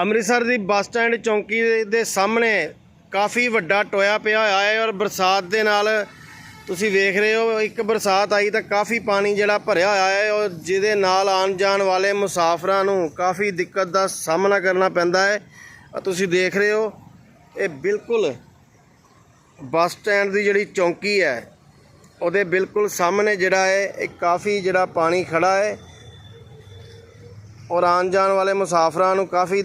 ਅੰਮ੍ਰਿਤਸਰ ਦੀ bus stand ਚੌਂਕੀ ਦੇ- ਸਾਹਮਣੇ ਕਾਫੀ ਵੱਡਾ ਟੋਇਆ ਪਿਆ ਹੋਇਆ ਹੈ ਔਰ ਬਰਸਾਤ ਦੇ ਨਾਲ ਤੁਸੀਂ ਵੇਖ ਰਹੇ ਹੋ, ਇੱਕ ਬਰਸਾਤ ਆਈ ਤਾਂ ਕਾਫੀ ਪਾਣੀ ਜਿਹੜਾ ਭਰਿਆ ਹੋਇਆ ਹੈ ਔਰ ਜਿਹਦੇ ਨਾਲ ਆਉਣ ਜਾਣ ਵਾਲੇ ਮੁਸਾਫਰਾਂ ਨੂੰ ਕਾਫੀ ਦਿੱਕਤ ਦਾ ਸਾਹਮਣਾ ਕਰਨਾ ਪੈਂਦਾ ਹੈ। ਆਹ ਤੁਸੀਂ ਦੇਖ ਰਹੇ ਹੋ, ਇਹ ਬਿਲਕੁਲ ਬੱਸ ਸਟੈਂਡ ਦੀ ਜਿਹੜੀ ਚੌਂਕੀ ਹੈ, ਉਹਦੇ ਬਿਲਕੁਲ ਸਾਹਮਣੇ ਜਿਹੜਾ ਹੈ, ਇਹ ਕਾਫੀ ਜਿਹੜਾ ਪਾਣੀ ਖੜਾ ਹੈ ਔਰ ਆਉਣ ਜਾਣ ਵਾਲੇ ਮੁਸਾਫਰਾਂ ਨੂੰ ਕਾਫੀ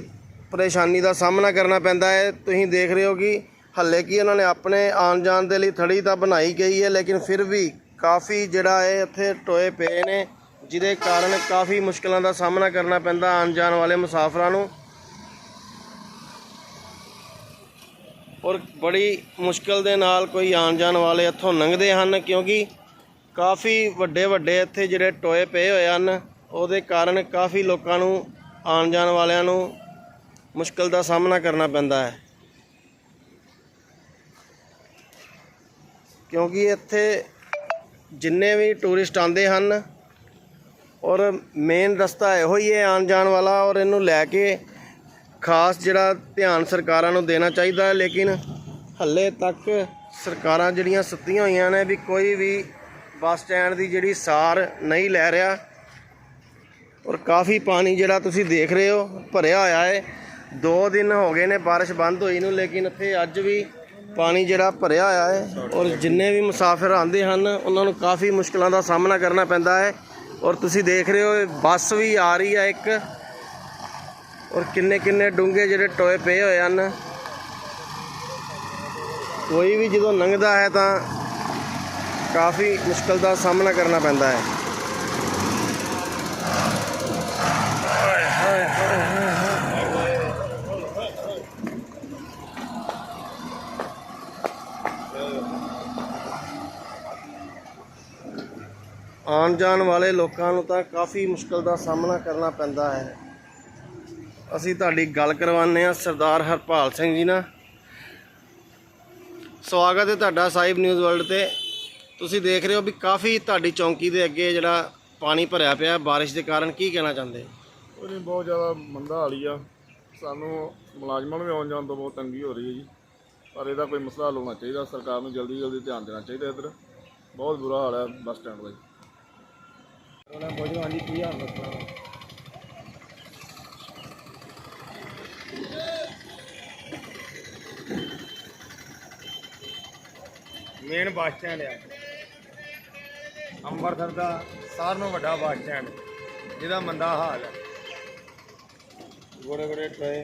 ਪਰੇਸ਼ਾਨੀ ਦਾ ਸਾਹਮਣਾ ਕਰਨਾ ਪੈਂਦਾ ਹੈ। ਤੁਸੀਂ ਦੇਖ ਰਹੇ ਹੋ ਕਿ ਹੱਲੇ ਕੀ ਉਹਨਾਂ ਨੇ ਆਪਣੇ ਆਉਣ ਜਾਣ ਦੇ ਲਈ ਥੜੀ ਤਾਂ ਬਣਾਈ ਗਈ ਹੈ, ਲੇਕਿਨ ਫਿਰ ਵੀ ਕਾਫੀ ਜਿਹੜਾ ਹੈ ਇੱਥੇ ਟੋਏ ਪਏ ਨੇ, ਜਿਹਦੇ ਕਾਰਨ ਕਾਫੀ ਮੁਸ਼ਕਲਾਂ ਦਾ ਸਾਹਮਣਾ ਕਰਨਾ ਪੈਂਦਾ ਆਉਣ ਜਾਣ ਵਾਲੇ ਮੁਸਾਫਰਾਂ ਨੂੰ। ਔਰ ਬੜੀ ਮੁਸ਼ਕਲ ਦੇ ਨਾਲ ਕੋਈ ਆਉਣ ਜਾਣ ਵਾਲੇ ਇੱਥੋਂ ਲੰਘਦੇ ਹਨ, ਕਿਉਂਕਿ ਕਾਫੀ ਵੱਡੇ ਵੱਡੇ ਇੱਥੇ ਜਿਹੜੇ ਟੋਏ ਪਏ ਹੋਏ ਹਨ, ਉਹਦੇ ਕਾਰਨ ਕਾਫੀ ਲੋਕਾਂ ਨੂੰ ਆਉਣ ਜਾਣ ਵਾਲਿਆਂ ਨੂੰ ਮੁਸ਼ਕਲ ਦਾ ਸਾਹਮਣਾ ਕਰਨਾ ਪੈਂਦਾ ਹੈ। ਕਿਉਂਕਿ ਇੱਥੇ ਜਿੰਨੇ ਵੀ ਟੂਰਿਸਟ ਆਉਂਦੇ ਹਨ ਔਰ ਮੇਨ ਰਸਤਾ ਇਹੋ ਹੀ ਹੈ ਆਉਣ ਜਾਣ ਵਾਲਾ ਔਰ ਇਹਨੂੰ ਲੈ ਕੇ ਖਾਸ ਜਿਹੜਾ ਧਿਆਨ ਸਰਕਾਰਾਂ ਨੂੰ ਦੇਣਾ ਚਾਹੀਦਾ ਹੈ। ਲੇਕਿਨ ਹੱਲੇ ਤੱਕ ਸਰਕਾਰਾਂ ਜਿਹੜੀਆਂ ਸੁੱਤੀਆਂ ਹੋਈਆਂ ਨੇ ਵੀ ਕੋਈ ਵੀ ਬੱਸ ਸਟੈਂਡ ਦੀ ਜਿਹੜੀ ਸਾਰ ਨਹੀਂ ਲੈ ਰਿਹਾ ਔਰ ਕਾਫੀ ਪਾਣੀ ਜਿਹੜਾ ਤੁਸੀਂ ਦੇਖ ਰਹੇ ਹੋ, ਭਰਿਆ ਹੋਇਆ ਹੈ। ਦੋ ਦਿਨ ਹੋ ਗਏ ਨੇ ਬਾਰਿਸ਼ ਬੰਦ ਹੋਈ ਨੂੰ, ਲੇਕਿਨ ਇੱਥੇ ਅੱਜ ਵੀ ਪਾਣੀ ਜਿਹੜਾ ਭਰਿਆ ਹੋਇਆ ਹੈ ਔਰ ਜਿੰਨੇ ਵੀ ਮੁਸਾਫਿਰ ਆਉਂਦੇ ਹਨ, ਉਹਨਾਂ ਨੂੰ ਕਾਫੀ ਮੁਸ਼ਕਲਾਂ ਦਾ ਸਾਹਮਣਾ ਕਰਨਾ ਪੈਂਦਾ ਹੈ। ਔਰ ਤੁਸੀਂ ਦੇਖ ਰਹੇ ਹੋ ਬੱਸ ਵੀ ਆ ਰਹੀ ਹੈ ਇੱਕ। ਔਰ ਕਿੰਨੇ ਕਿੰਨੇ ਡੂੰਘੇ ਜਿਹੜੇ ਟੋਏ ਪਏ ਹੋਏ ਹਨ। ਕੋਈ ਵੀ ਜਦੋਂ ਲੰਘਦਾ ਹੈ ਤਾਂ ਕਾਫੀ ਮੁਸ਼ਕਲ ਦਾ ਸਾਹਮਣਾ ਕਰਨਾ ਪੈਂਦਾ ਹੈ। ਆਉਣ ਜਾਣ ਵਾਲੇ ਲੋਕਾਂ ਨੂੰ ਤਾਂ ਕਾਫੀ ਮੁਸ਼ਕਲ ਦਾ ਸਾਹਮਣਾ ਕਰਨਾ ਪੈਂਦਾ ਹੈ। ਅਸੀਂ ਤੁਹਾਡੀ ਗੱਲ ਕਰਵਾਉਂਦੇ ਹਾਂ, ਸਰਦਾਰ ਹਰਪਾਲ ਸਿੰਘ ਜੀ ਨਾਲ। ਸਵਾਗਤ ਹੈ ਤੁਹਾਡਾ ਸਾਹਿਬ ਨਿਊਜ਼ ਵਰਲਡ ਤੇ। ਤੁਸੀਂ ਦੇਖ ਰਹੇ ਹੋ ਵੀ ਕਾਫੀ ਤੁਹਾਡੀ ਚੌਂਕੀ ਦੇ ਅੱਗੇ ਜਿਹੜਾ ਪਾਣੀ ਭਰਿਆ ਪਿਆ, ਬਾਰਿਸ਼ ਦੇ ਕਾਰਨ ਕੀ ਕਹਿਣਾ ਚਾਹੁੰਦੇ? ਉਹ ਬਹੁਤ ਜ਼ਿਆਦਾ ਮੰਦਾ ਹਾਲੀ ਆ। ਸਾਨੂੰ ਮੁਲਾਜ਼ਮਾਂ ਨੂੰ ਵੀ ਆਉਣ ਜਾਣ ਤੋਂ ਬਹੁਤ ਤੰਗੀ ਹੋ ਰਹੀ ਹੈ ਜੀ। ਪਰ ਇਹਦਾ ਕੋਈ ਮਸਲਾ ਹੱਲ ਹੋਣਾ ਚਾਹੀਦਾ। ਸਰਕਾਰ ਨੂੰ ਜਲਦੀ ਜਲਦੀ ਧਿਆਨ ਦੇਣਾ ਚਾਹੀਦਾ ਇੱਧਰ। ਬਹੁਤ ਬੁਰਾ ਹਾਲ ਹੈ ਬੱਸ ਸਟੈਂਡ ਦਾ ਉਹਨਾਂ ਬੋਝੋ ਹਾਂਜੀ ਕੀ ਹਾਲ ਮੇਨ ਬੱਸ ਸਟੈਂਡ ਆ। ਅੰਮ੍ਰਿਤਸਰ ਦਾ ਸਾਰਿਆਂ ਨਾਲੋਂ ਵੱਡਾ ਬੱਸ ਸਟੈਂਡ ਜਿਹਦਾ ਮੰਦਾ ਹਾਲ ਹੈ ਗੋੜੇ ਗੋੜੇ ਟੋਏ